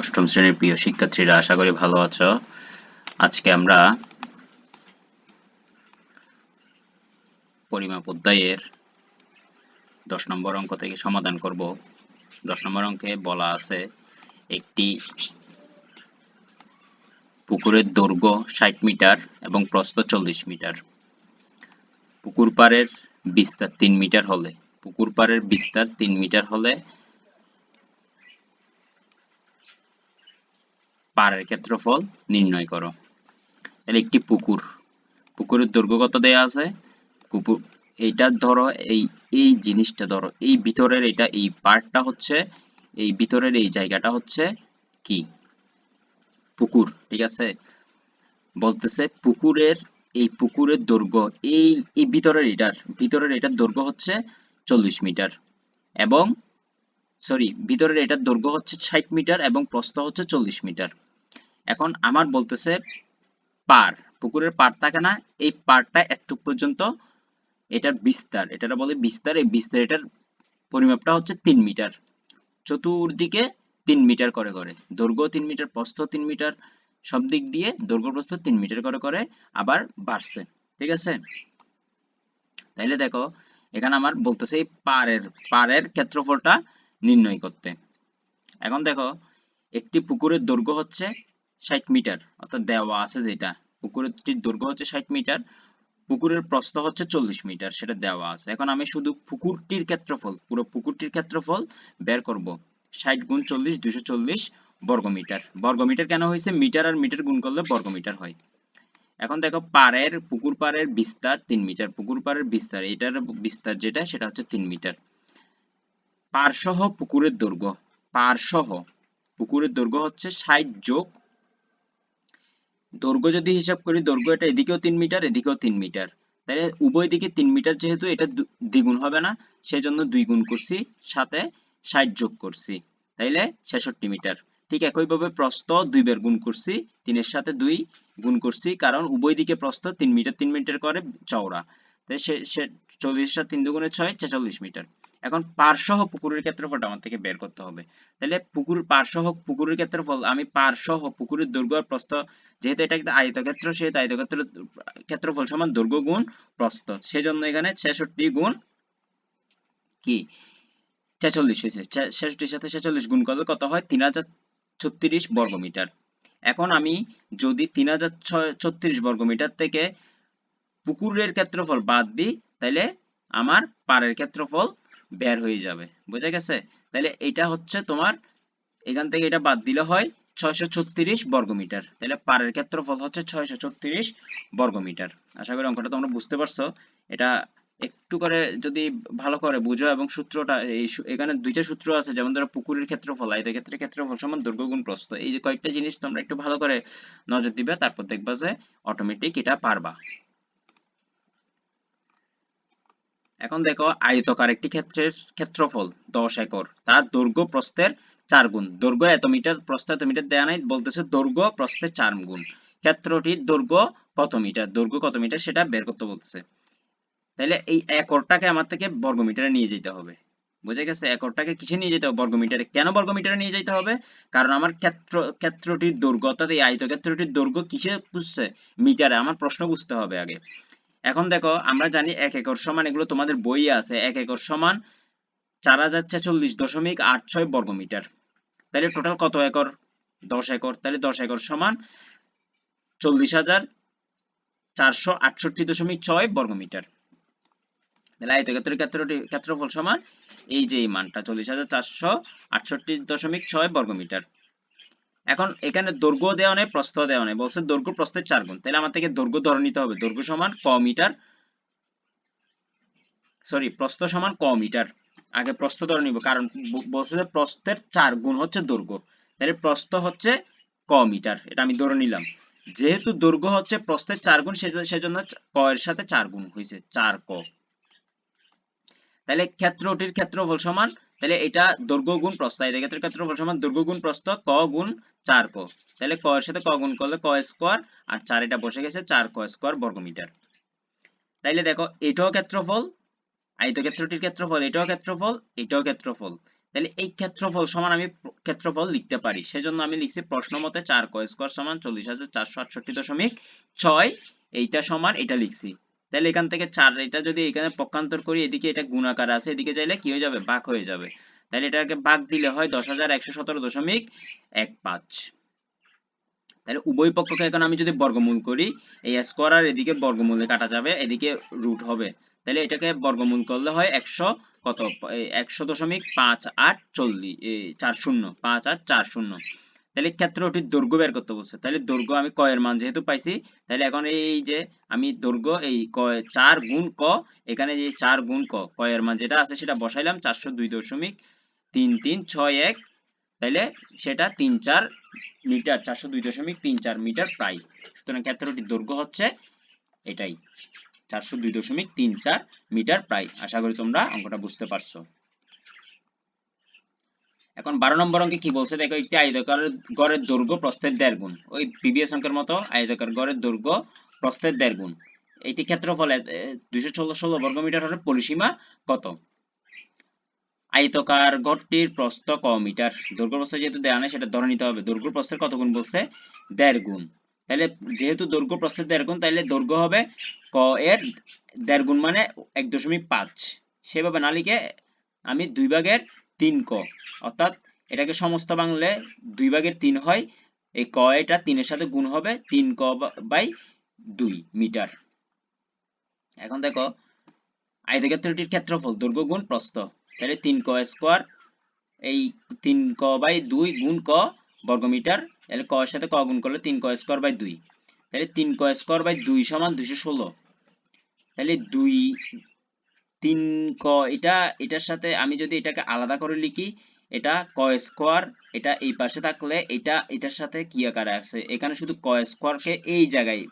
অষ্টম শ্রেণির প্রিয় শিক্ষার্থীরা, আশা করি ভালো আছো। আজকে আমরা পরিমাপ অধ্যায়ের দশ নম্বর অঙ্ক থেকে সমাধান করব। দশ নম্বর অঙ্কে বলা আছে, একটি পুকুরের দৈর্ঘ্য ষাট মিটার এবং প্রস্থ চল্লিশ মিটার। পুকুর পাড়ের বিস্তার তিন মিটার হলে, পুকুর পাড়ের বিস্তার তিন মিটার হলে পাড়ের ক্ষেত্রফল নির্ণয় করো। তাহলে একটি পুকুর, পুকুরের দৈর্ঘ্য কত দেয়া আছে? পুকুর এইটা ধরো এই এই জিনিসটা ধরো, এই ভিতরের এটা, এই পার্টটা হচ্ছে, এই ভিতরের এই জায়গাটা হচ্ছে কি? পুকুর, ঠিক আছে? বলতেছে পুকুরের, এই পুকুরের দৈর্ঘ্য, এই এই ভিতরের এটার ভিতরের এটার দৈর্ঘ্য হচ্ছে চল্লিশ মিটার এবং সরি ভিতরের এটার দৈর্ঘ্য হচ্ছে ষাট মিটার এবং প্রস্থ হচ্ছে চল্লিশ মিটার। এখন আমার বলতেছে পার, পুকুরের পার থাকে না, এই পারটা একটু পর্যন্ত এটার বিস্তার এটা বলে বিস্তার, এই বিস্তার এটার পরিমাপটা হচ্ছে তিন মিটার। চতুর্দিকে তিন মিটার করে করে, দৈর্ঘ্য তিন মিটার, প্রস্থ তিন মিটার, সব দিক দিয়ে দৈর্ঘ্য, প্রস্থ তিন মিটার করে করে আবার বাড়ছে, ঠিক আছে? তাইলে দেখো, এখানে আমার বলতেছে এই পারের পারের ক্ষেত্রফলটা নির্ণয় করতে। এখন দেখো, একটি পুকুরের দৈর্ঘ্য হচ্ছে ষাট মিটার, অর্থাৎ দেওয়া আছে যেটা। পুকুরটির দৈর্ঘ্য হচ্ছে ষাট মিটার, পুকুরের প্রস্থ হচ্ছে চল্লিশ মিটার, সেটা দেওয়া আছে। এখন আমি শুধু পুকুরটির ক্ষেত্রফল, পুরো পুকুরটির ক্ষেত্রফল বের করব। ষাট গুণ চল্লিশ, দুশো চল্লিশ বর্গমিটার। বর্গমিটার কেন হয়েছে? মিটার আর মিটার গুণ করলে বর্গমিটার হয়। এখন দেখো, পাড়ের, পুকুর পাড়ের বিস্তার তিন মিটার, পুকুর পাড়ের বিস্তার, এটার বিস্তার যেটা, সেটা হচ্ছে তিন মিটার। পার সহ পুকুরের দৈর্ঘ্য পার সহ পুকুরের দৈর্ঘ্য হচ্ছে ষাট যোগ দৈর্ঘ্য যদি হিসাব করি, দৈর্ঘ্য এটা এদিকেও তিন মিটার, এদিকেও তিন মিটার। তাহলে উভয় দিকে তিন মিটার যেহেতু এটা দ্বিগুণ হবে না, সেজন্য দুই গুণ করছি, সাথে ষাট যোগ করছি, তাইলে ছেষট্টি মিটার। ঠিক একইভাবে প্রস্থ দুইবার গুণ করছি, তিনের সাথে দুই গুণ করছি, কারণ উভয় দিকে প্রস্থ তিন মিটার তিন মিটার করে চওড়া। তাই সে চল্লিশ সাত তিন দুগুণে ছয়, ছেচল্লিশ মিটার। এখন পারসহ পুকুরের ক্ষেত্রফলটা আমার থেকে বের করতে হবে। তাহলে পুকুর, পারসহ পুকুরের ক্ষেত্রফল, আমি পারসহ পুকুরের দৈর্ঘ্য প্রস্থ, যেহেতু এটা একটা আয়তক্ষেত্র সেহেতু আয়তক্ষেত্র ক্ষেত্রফল সমান দৈর্ঘ্য গুণ প্রস্থ। সেজন্য এখানে ছেষট্টি গুণ কি? ছেচল্লিশ হয়েছে ছেষট্টির সাথে ছেচল্লিশ গুণ করলে কত হয়? তিন হাজার ছত্রিশ বর্গমিটার এখন আমি যদি তিন হাজার ছত্রিশ বর্গমিটার থেকে পুকুরের ক্ষেত্রফল বাদ দিই, তাহলে আমার পাড়ের ক্ষেত্রফল বের হয়ে যাবে। বুঝা গেছে? তাহলে এটা হচ্ছে তোমার, এখান থেকে এটা বাদ দিলে হয় ছয়শো ছত্রিশ বর্গমিটার। তাহলে পাড়ের ক্ষেত্রফল হচ্ছে ছয়শো ছত্রিশ বর্গমিটার। আশা করি অঙ্কটা তোমরা বুঝতে পারছ। এটা একটু করে যদি ভালো করে বুঝো এবং সূত্রটা এখানে দুইটা সূত্র আছে, যেমন ধরো পুকুরের ক্ষেত্রফল, আয়তক্ষেত্রের ক্ষেত্রফল সমান দৈর্ঘ্য গুণ প্রস্থ। এই যে কয়েকটা জিনিস তোমরা একটু ভালো করে নজর দিবে, তারপর দেখবা যে অটোমেটিক এটা পারবা। এখন দেখো আয়তকার একটি ক্ষেত্রের ক্ষেত্রফল, দশ একর। তার দৈর্ঘ্য প্রস্থের চার গুণ। দৈর্ঘ্য এত মিটার প্রস্থ এত মিটার দেয়া নাই, বলতেছে দৈর্ঘ্য প্রস্থের চার গুণ। ক্ষেত্রটির দৈর্ঘ্য কত মিটার? দৈর্ঘ্য কত মিটার সেটা বের করতে বলতেছে। তাহলে এই একরটাকে আমার থেকে বর্গমিটারে নিয়ে যেতে হবে। বুঝে গেছে? একরটাকে কিসে নিয়ে যেতে হবে? বর্গমিটারে। কেন বর্গমিটারে নিয়ে যেতে হবে? কারণ আমার ক্ষেত্র, ক্ষেত্রটির দৈর্ঘ্য, অর্থাৎ এই আয়তক্ষেত্রটির দৈর্ঘ্য কিসে বুঝছে মিটারে। আমার প্রশ্ন বুঝতে হবে আগে। এখন দেখো, আমরা জানি এক একর সমান, এগুলো তোমাদের বইয়ে আছে, এক একর সমান চার হাজার ছেচল্লিশ দশমিক আট ছয় বর্গমিটার তাহলে টোটাল কত একর? দশ একর। তাহলে দশ একর সমান চল্লিশ হাজার চারশো আটষট্টি দশমিক ছয় বর্গমিটার তাহলে আয়তক্ষেত্রের ক্ষেত্রটি, ক্ষেত্রফল সমান এই যে এই মানটা, চল্লিশ হাজার চারশো আটষট্টি দশমিক ছয় বর্গমিটার এখন এখানে দৈর্ঘ্য দেওয়া নেই, প্রস্থ দেওয়া নেই। বলছে দৈর্ঘ্য, প্রস্থের চার গুণ। তাহলে আমার থেকে দৈর্ঘ্য ধরে নিতে হবে। দৈর্ঘ্য সমান ক মিটার সরি প্রস্থ সমান ক মিটার। আগে প্রস্থ ধরে নিব, কারণ বলছে যে প্রস্থের চার গুণ হচ্ছে দৈর্ঘ্য। তাহলে প্রস্থ হচ্ছে ক মিটার, এটা আমি ধরে নিলাম। যেহেতু দৈর্ঘ্য হচ্ছে প্রস্থের চার গুণ সেজন্য ক এর সাথে চার গুণ হয়েছে, চার ক। তাহলে ক্ষেত্রটির ক্ষেত্রফল সমান তাহলে এটা দৈর্ঘ্য গুণ প্রস্থ। এই ক্ষেত্রের ক্ষেত্রফল সমান দৈর্ঘ্য গুণ প্রস্থ, ক গুণ 4 ক। তাহলে ক এর সাথে ক গুণ করলে ক স্কয়ার, আর 4 এটা বসে গেছে 4 ক স্কয়ার বর্গমিটার। তাইলে দেখো, এটাও ক্ষেত্রফল আয়তক্ষেত্রটির ক্ষেত্রফল, এটাও ক্ষেত্রফল এটাও ক্ষেত্রফল। তাহলে এই ক্ষেত্রফল সমান আমি ক্ষেত্রফল লিখতে পারি। সেজন্য আমি লিখছি প্রশ্ন মতে চার ক স্কোয়ার সমান চল্লিশ হাজার চারশো আটষট্টি দশমিক ছয়, এইটা সমান, এটা লিখছি। তাহলে এখান থেকে চার, এটা যদি এখানে পক্ষান্তর করি, এদিকে এটা গুণাকার আছে, এদিকে চাইলে কি হয়ে যাবে? ভাগ হয়ে যাবে। তাহলে এটাকে ভাগ দিলে হয় দশ হাজার একশো সতেরো দশমিক এক পাঁচ। তাহলে উভয় পক্ষকে এখন আমি যদি বর্গমূল করি, এই স্কোয়ার আর এদিকে বর্গমূলে কাটা যাবে, এদিকে রুট হবে। তাহলে এটাকে বর্গমূল করলে হয় একশো কত? একশো দশমিক পাঁচ আট চল্লিশ চার শূন্য, পাঁচ আট চার শূন্য। তাহলে ক্ষেত্রটির দৈর্ঘ্য বের করতে বলছে। তাহলে দৈর্ঘ্য আমি ক এর মান যেহেতু পাইছি, তাহলে এখন এই যে আমি দৈর্ঘ্য এই ক, চার গুণ ক, এখানে যে চার গুণ ক ক এর মান যেটা আছে সেটা বসাইলাম, চারশো দুই দশমিক তিন তিন ছয় এক, তাহলে সেটা তিন চার মিটার, চারশো দুই দশমিক তিন চার মিটার প্রায়। সুতরাং ক্ষেত্রটির দৈর্ঘ্য হচ্ছে এটাই, চারশো দুই দশমিক তিন চার মিটার প্রায়। আশা করি তোমরা অঙ্কটা বুঝতে পারছ। এখন বারো নম্বর অঙ্কে কি বলছে? দেখো, একটি আয়তাকার গড়ের দৈর্ঘ্য প্রস্থের দেড় গুণ। ওই প্রিভিয়াস অঙ্কের মতো আয়তাকার গড়ের দৈর্ঘ্য প্রস্থের দেড় গুণ। এটি ক্ষেত্রফল দুইশো ষোলো ষোলো হলে পরিসীমা কত? আয়তকার গড়টির প্রস্থ ক মিটার। দৈর্ঘ্য প্রস্থ যেহেতু দেওয়া নেই, সেটা ধরে নিতে হবে। দৈর্ঘ্য প্রস্থের কত গুণ বলছে? দেড় গুণ। তাহলে যেহেতু দৈর্ঘ্য প্রস্থের দেড় গুণ, তাহলে দৈর্ঘ্য হবে ক এর দেড় গুণ মানে এক দশমিক পাঁচ। সেভাবে না লিখে আমি দুই ভাগের তিন ক। অর্থাৎ এটাকে সমস্ত বাংলে দুই ভাগের তিন হয়। এই ক এটা তিনের সাথে গুণ হবে তিন ক বাই দুই মিটার। এখন দেখো, আয়তক্ষেত্রটির ক্ষেত্রফল, দৈর্ঘ্য, গুণ, প্রস্থ। তাহলে তিন ক স্কোয়ার, এই তিন ক বাই দুই গুণ ক বর্গমিটার তাহলে ক এর সাথে ক গুণ করলে তিন ক স্কোয়ার বাই দুই। তাহলে তিন ক স্কোয়ার বাই দুই সমান দুইশো ষোলো। তাহলে দুই তিন ক, এটা, এটার সাথে আমি যদি এটাকে আলাদা করে লিখি, এটা ক স্কোয়ার, এটা এই পাশে থাকলে এটা, এটার সাথে কি আকারে আছে? এখানে শুধু ক স্কোয়ারকে এই জায়গায়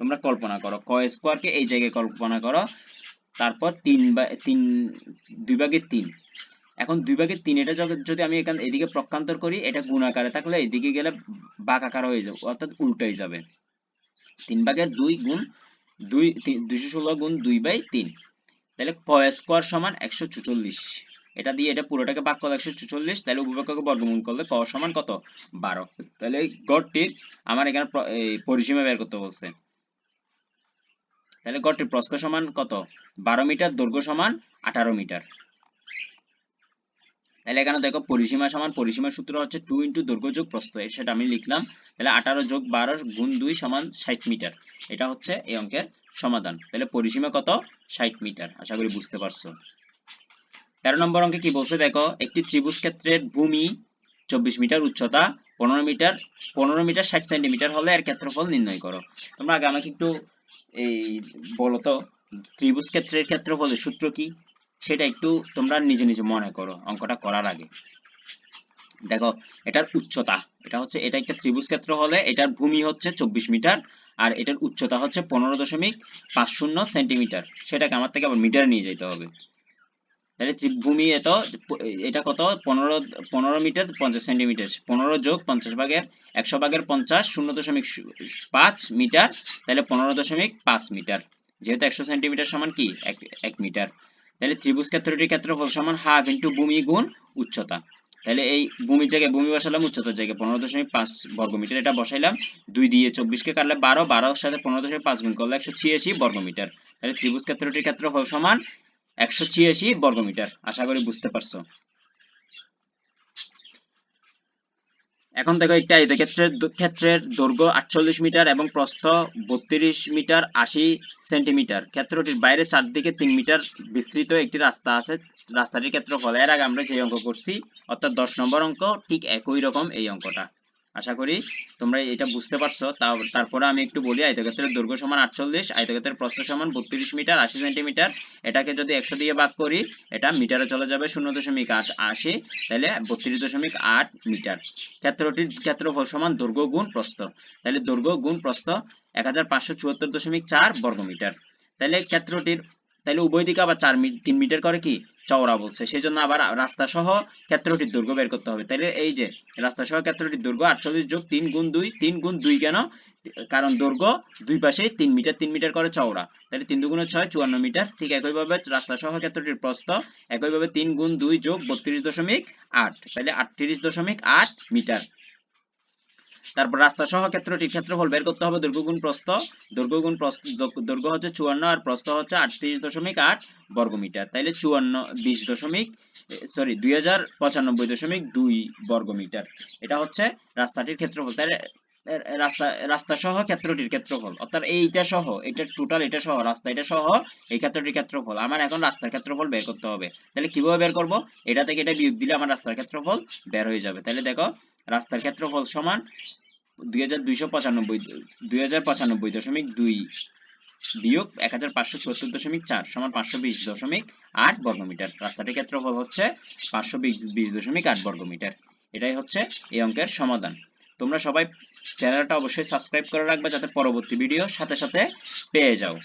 তোমরা কল্পনা করো। ক স্কোয়ারকে এই জায়গায় কল্পনা করো। তারপর তিন বা, তিন, দুই ভাগের তিন। এখন দুই ভাগের তিন, এটা যদি আমি এখান, এদিকে প্রকান্তর করি, এটা গুণ আকারে থাকলে এদিকে গেলে বাঘ আকার হয়ে যাবে, অর্থাৎ উল্টাই যাবে। তিন ভাগের দুই গুণ দুই দুইশো ষোলো গুণ দুই বাই তিন। তাহলে ক স্কোয়ার সমান একশো চুচল্লিশ। এটা দিয়ে এটা পুরোটাকে ভাগ করলে একশো চুচল্লিশ, তাহলে উপপক্ষকে বর্গমূল করলে ক সমান কত? বারো। তাহলে এই গড়টির আমার এখানে পরিসীমা বের করতে বলছে। তাহলে গড়টির প্রস্থ সমান কত? বারো মিটার, দৈর্ঘ্য সমান আঠারো মিটার। তাহলে এখানে দেখো পরিসীমা সমান, পরিসীমা সূত্র হচ্ছে টু ইন্টু দৈর্ঘ্য যোগ প্রস্থ সেটা আমি লিখলাম। তাহলে আঠারো যোগ বারো গুণ দুই সমান ষাট মিটার। এটা হচ্ছে এই অঙ্কের সমাধান। তাহলে পরিসীমা কত? ষাট মিটার, আশা করি বুঝতে পারছ। তেরো নম্বর অঙ্কে কি বলছে? দেখো, একটি ত্রিভুজ ক্ষেত্রের ভূমি চব্বিশ মিটার, উচ্চতা পনেরো মিটার পনেরো মিটার, ষাট সেন্টিমিটার হলে এর ক্ষেত্রফল নির্ণয় করো। তোমরা আগে আমাকে একটু এই বলতো ত্রিভুজ ক্ষেত্রের ক্ষেত্রফলের সূত্র কি? সেটা একটু তোমরা নিজে নিজে মনে করো অঙ্কটা করার আগে। দেখো, এটার উচ্চতা, এটা হচ্ছে, এটা একটা ত্রিভুজ ক্ষেত্র হলে এটার ভূমি হচ্ছে চব্বিশ মিটার আর এটার উচ্চতা হচ্ছে পনেরো দশমিক পাঁচ শূন্য সেন্টিমিটার। সেটাকে আমার থেকে আবার মিটারে নিয়ে যেতে হবে। তাহলে ভূমি এত, এটা কত? পনেরো পনেরো মিটার পঞ্চাশ সেন্টিমিটার। পনেরো যোগ পঞ্চাশ ভাগের একশো ভাগের পঞ্চাশ শূন্য দশমিক পাঁচ মিটার, তাহলে পনেরো দশমিক পাঁচ মিটার। যেহেতু একশো সেন্টিমিটার সমান কি? এক মিটার। তাহলে ত্রিভুজ ক্ষেত্রটির ক্ষেত্রফল সমান হাফ ইন্টু ভূমি গুণ উচ্চতা। তাহলে এই ভূমির জায়গায় ভূমি বসালাম, উচ্চতার জায়গায় পনেরো দশমিক পাঁচ বর্গমিটার। এটা বসাইলাম, দুই দিয়ে চব্বিশকে কাটলে বারো, বারোর সাথে পনেরো দশমিক পাঁচ গুণ করলে একশো ছিয়াশি বর্গমিটার। তাহলে ত্রিভুজ ক্ষেত্রটির ক্ষেত্রফল সমান একশো ছিয়াশি বর্গমিটার, আশা করি বুঝতে পারছ। এখন দেখো একটা আয়তক্ষেত্রের ক্ষেত্রের দৈর্ঘ্য আটচল্লিশ মিটার এবং প্রস্থ বত্রিশ মিটার আশি সেন্টিমিটার। ক্ষেত্রটির বাইরে চারদিকে তিন মিটার বিস্তৃত একটি রাস্তা আছে রাস্তাটির ক্ষেত্রফল এর আগে আমরা যে অঙ্ক করছি, অর্থাৎ দশ নম্বর অঙ্ক ঠিক একই রকম এই অঙ্কটা। আশা করি তোমরা এটা বুঝতে পারছ। তারপরে আমি একটু বলি, আয়তক্ষেত্রের দৈর্ঘ্য সমান আটচল্লিশ, আয়তক্ষেত্রের প্রস্থ সমান বত্রিশ মিটার, আশি সেন্টিমিটার। এটাকে যদি একশো দিয়ে ভাগ করি, এটা মিটারে চলে যাবে শূন্য দশমিক আট আশি, তাহলে বত্রিশ দশমিক আট মিটার। ক্ষেত্রটির ক্ষেত্রফল সমান দৈর্ঘ্য গুণ প্রস্থ। তাহলে দৈর্ঘ্য গুণ প্রস্থ এক হাজার পাঁচশো চুয়াত্তর দশমিক চার বর্গমিটার। তাহলে ক্ষেত্রটির, তাহলে উভয় দিকে আবার চার তিন মিটার করে কি? চওড়া বলছে। সেই জন্য আবার রাস্তা সহ ক্ষেত্রটির দৈর্ঘ্য বের করতে হবে। তাহলে এই যে রাস্তা সহ ক্ষেত্রটির দৈর্ঘ্য আটচল্লিশ যোগ তিন গুণ দুই, তিন গুণ দুই কেন? কারণ দৈর্ঘ্য দুই পাশে তিন মিটার তিন মিটার করে চওড়া। তাহলে তিন দুগুণে ছয়, চুয়ান্ন মিটার। ঠিক একইভাবে রাস্তা সহ ক্ষেত্রটির প্রস্থ একইভাবে তিন গুণ দুই যোগ বত্রিশ দশমিক আট। তাহলে আটত্রিশ দশমিক আট মিটার। তারপর রাস্তা সহ ক্ষেত্রটির ক্ষেত্রফল বের করতে হবে দৈর্ঘ্য গুণ প্রস্থ। দৈর্ঘ্য গুণ প্রস্থ দৈর্ঘ্য হচ্ছে চুয়ান্ন আর প্রস্থ হচ্ছে আটত্রিশ দশমিক আট বর্গমিটার। তাইলে চুয়ান্ন, বিশ দশমিক সরি দুই হাজার পঁচানব্বই দশমিক দুই বর্গমিটার। এটা হচ্ছে রাস্তাটির ক্ষেত্রফল। এর রাস্তা রাস্তা সহ ক্ষেত্রটির ক্ষেত্রফল। অর্থাৎ এইটা সহ, এটা টোটাল এটা সহ, রাস্তা এটা সহ, এই ক্ষেত্রটির ক্ষেত্রফল। আমার এখন রাস্তার ক্ষেত্রফল বের করতে হবে। তাহলে কীভাবে বের করব? এটা থেকে এটা বিয়োগ দিলে আমার রাস্তার ক্ষেত্রফল বের হয়ে যাবে। তাহলে দেখো রাস্তার ক্ষেত্রফল সমান দুই হাজার দুইশো পঁচানব্বই, দুই হাজার পঁচানব্বই দশমিক দুই বিয়োগ এক হাজার পাঁচশো চুয়াত্তর দশমিক চার সমান পাঁচশো বিশ দশমিক আট বর্গমিটার। রাস্তাটির ক্ষেত্রফল হচ্ছে পাঁচশো বিশ দশমিক আট বর্গমিটার। এটাই হচ্ছে এই অঙ্কের সমাধান। তোমরা সবাই চ্যানেলটা অবশ্যই সাবস্ক্রাইব করে রাখবে যাতে পরবর্তী ভিডিও সাথে সাথে পেয়ে যাও।